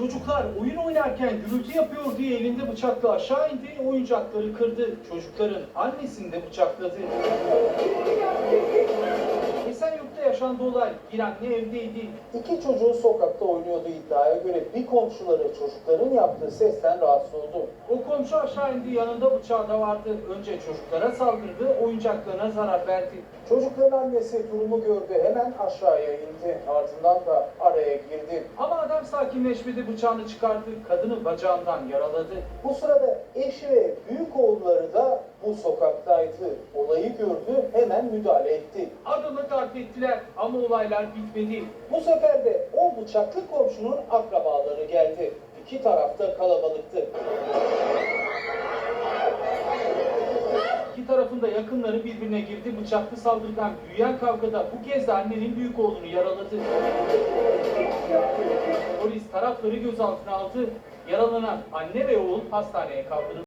Çocuklar oyun oynarken gürültü yapıyor diye elinde bıçakla aşağı indi, oyuncakları kırdı. Çocukların annesini de bıçakladı. Esenyurt'ta yaşandı olay. Bir anne evdeydi. İki çocuğu sokakta oynuyordu iddiaya göre bir komşuları çocukların yaptığı sesten rahatsız oldu. O komşu aşağı indi, yanında bıçağı da vardı. Önce çocuklara saldırdı, oyuncaklarına zarar verdi. Çocukların annesi durumu gördü hemen aşağıya indi ardından da araya girdi. Ama adam sakinleşmedi, bıçağını çıkardı, kadını bacağından yaraladı. Bu sırada eşi ve büyük oğulları da bu sokaktaydı. Olayı gördü hemen müdahale etti. Adamı darp ettiler ama olaylar bitmedi. Bu sefer de o bıçaklı komşunun akrabaları geldi. İki tarafta kalabalıktı. İki tarafında yakınları birbirine girdi. Bıçaklı saldırıdan büyüyen kavgada bu kez de annenin büyük oğlunu yaraladı. Polis tarafları gözaltına aldı. Yaralanan anne ve oğul hastaneye kaldırıldı.